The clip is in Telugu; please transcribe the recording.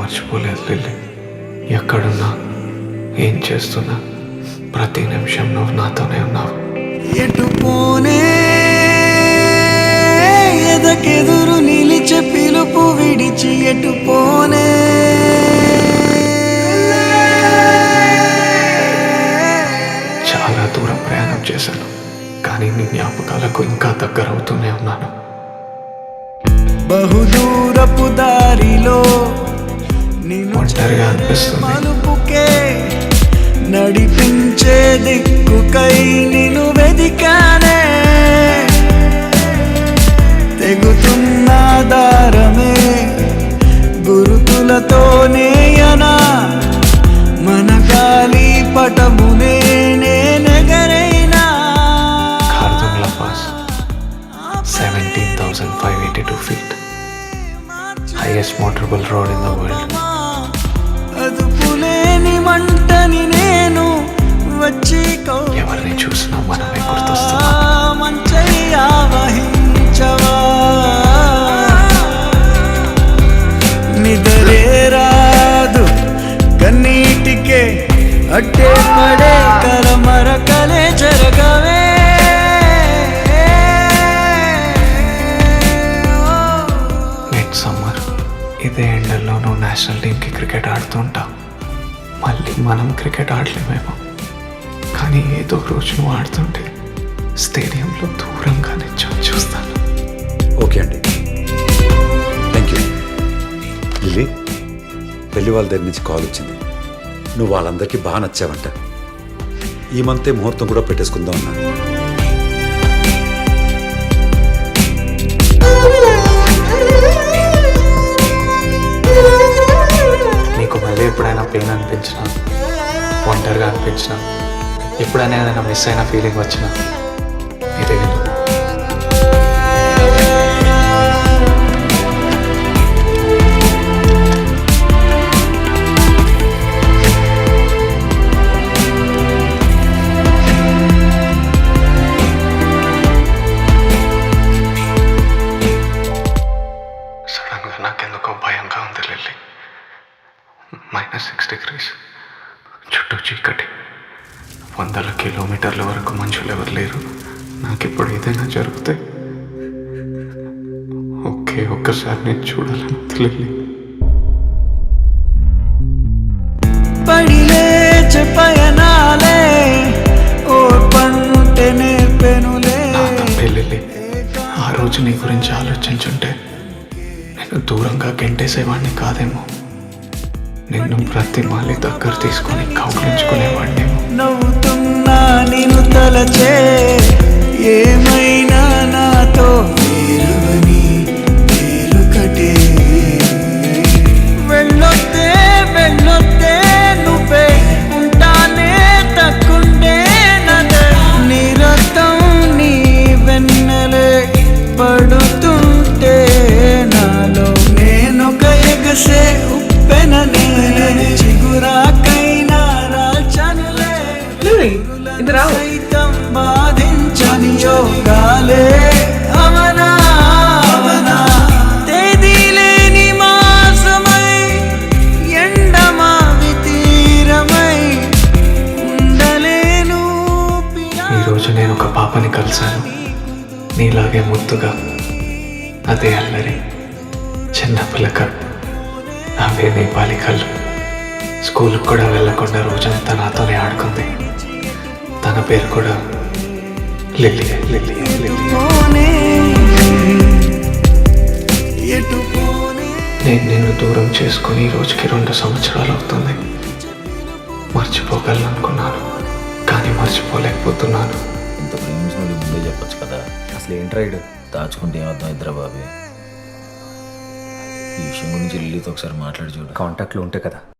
మర్చిపోలేదు లిల్లీ. ఎక్కడున్నా ఏం చేస్తున్నా ప్రతి నిమిషం నువ్వు నాతోనే ఉన్నావు. ఎటు పోనే ఎదకెదురు నిలిచే పిలుపు విడిచి ఎటు పోనే. చాలా దూరం ప్రయాణం చేశాను కానీ నీ జ్ఞాపకాలకు ఇంకా దగ్గర అవుతూనే ఉన్నాను. బహుదూరపు దారిలో మలుపుకే నడిపించే దిక్కుకై నిన్ను వెదికానే. తెగుతున్న దారమే గురుతులతోనేయనా మన గాలి పటమునే pass seventeen thousand five eighty two feet highest motorable road in the world. నెలల్లోనూ నువ్వు నేషనల్ టీంకి క్రికెట్ ఆడుతూ ఉంటా. మళ్ళీ మనం క్రికెట్ ఆడలేమేమో. కానీ ఏదో రోజు నువ్వు ఆడుతుంటే స్టేడియంలో దూరంగా నిల్చొని చూస్తాను. ఓకే అండి. థ్యాంక్ యూ లిల్లీ పెళ్ళి వాళ్ళ దగ్గర నుంచి కాల్ వచ్చింది. నువ్వు వాళ్ళందరికీ బాగా నచ్చావంట. ఈ మంతే ముహూర్తం కూడా పెట్టేసుకుందాం అన్నాను అనిపించినా ఎప్పుడైనా ఏదైనా మిస్ అయిన ఫీలింగ్ వచ్చినా ఇదే విను నాకెందుకో భయంగా ఉంది లిల్లీ. మైనస్ సిక్స్ డిగ్రీస్ చుట్టూ చీకటి. వందల కిలోమీటర్ల వరకు మనుషులు ఎవరు లేరు. నాకు ఇప్పుడు ఏదైనా జరిగితే ఒకే ఒక్కసారి నేను చూడాలని తెలియదు పడిలేచే పయనాలే ఓ పంటే నేర్పెనులే ఆ రోజు నీ గురించి ఆలోచించుంటే నేను దూరంగా గెంటేసేవాడిని కాదేమో. నిన్ను ప్రతి మాలి దగ్గర తీసుకొని కౌగిలించుకునేవాడినేమో నవ్వుతున్నా నేను తలచే. ఏమై అలాగే ముద్దుగా అదే అల్లరి. చిన్న పిల్లక అవే నీ బాలికలు. స్కూల్కి కూడా వెళ్ళకుండా రోజంతా నాతోనే ఆడుకుంది. తన పేరు కూడా లిల్లీ లిల్లీ నేను నిన్ను దూరం చేసుకుని రోజుకి రెండు సంవత్సరాలు అవుతుంది. మర్చిపోగలను అనుకున్నాను కానీ మర్చిపోలేకపోతున్నాను. అసలు ఏంటి రైడ్ దాచుకుంటే ఏమర్థం ఇద్దరా బాబే? ఈ విషయం గురించి లిల్లీతో ఒకసారి మాట్లాడి చూడు. కాంటాక్ట్లో ఉంటే కదా.